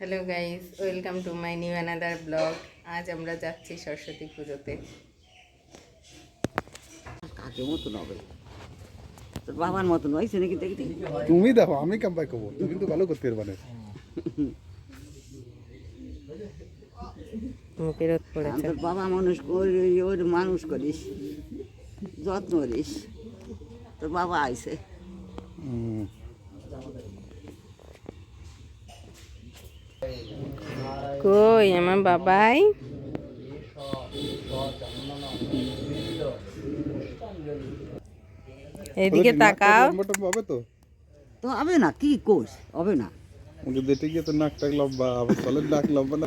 Hello guys welcome to my new another blog আজ আমরা যাচ্ছি সরস্বতী পুজোতে। কাকে মতন হবে। তোর বাবার মতন হয়েছে নাকি দেখি তুমি দেখো আমি কাম্পাই করব? তুমি কিন্তু ভালো করতে পারবে না। মুখে রোদ পড়েছে। তোর বাবা মানুষ করি ওর মানুষ করিস যত্ন করিস তোর বাবা আইছে। হুম। কই আমার বাবাই? এদিকে তাকাও। হবে তো? তো হবে না কি কোষ? হবে না। ওকে দেখতে গিয়ে তো নাক টাক লম্বা আবার তাহলে নাক লম্বা না।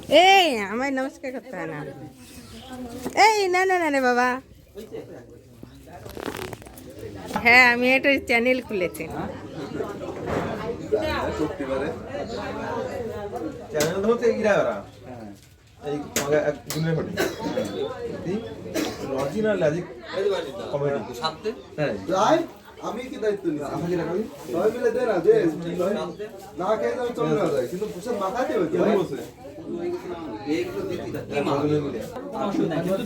এই আমায় নমস্কার করতে হয় না। এই না না না রে বাবা। হ্যাঁ আমি একটা চ্যানেল খুলেছি। চ্যানেল আমি কি দায়িত্ব নিচ্ছি আমাকে করি সবাই মিলে দে না দে না খেয়ে যাবে চলে না যায়। কিন্তু পুষে মাখাতে হবে কেমন বসে।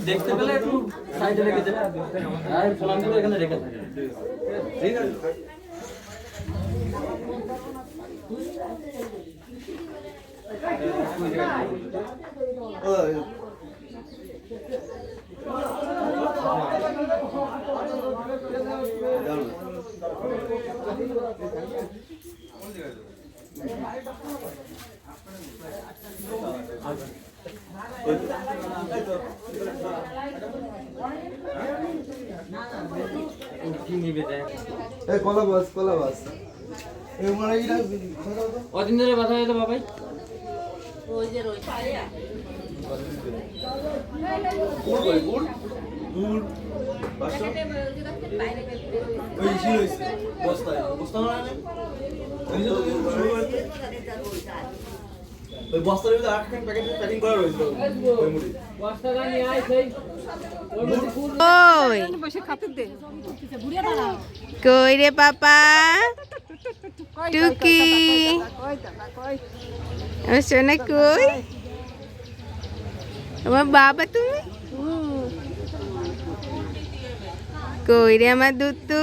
দেখতে পেলে একটু সাইডে রেখে দেবে আর সালামগুলো এখানে রেখে দেবে ঠিক আছে নিবে দেখ এই কলা বাস কলা বাস। কদিন ধরে ব্যথা হয়েছে বাবাই? ওই ছিল বস্তায়। বস্তা মানে এই যে শুরু হয়েছে ওই বস্তার ভিতরে আট প্যাকেট প্যাকিং করা রয়েছিল ওই মুড়ি বস্তাটা নিয়ে আয় সেই। ওর মধ্যে ফুল কই কই রে পাপা? টুকি। আমার সোনা কই? আমার বাবা তুমি? কই রে আমার দুতু।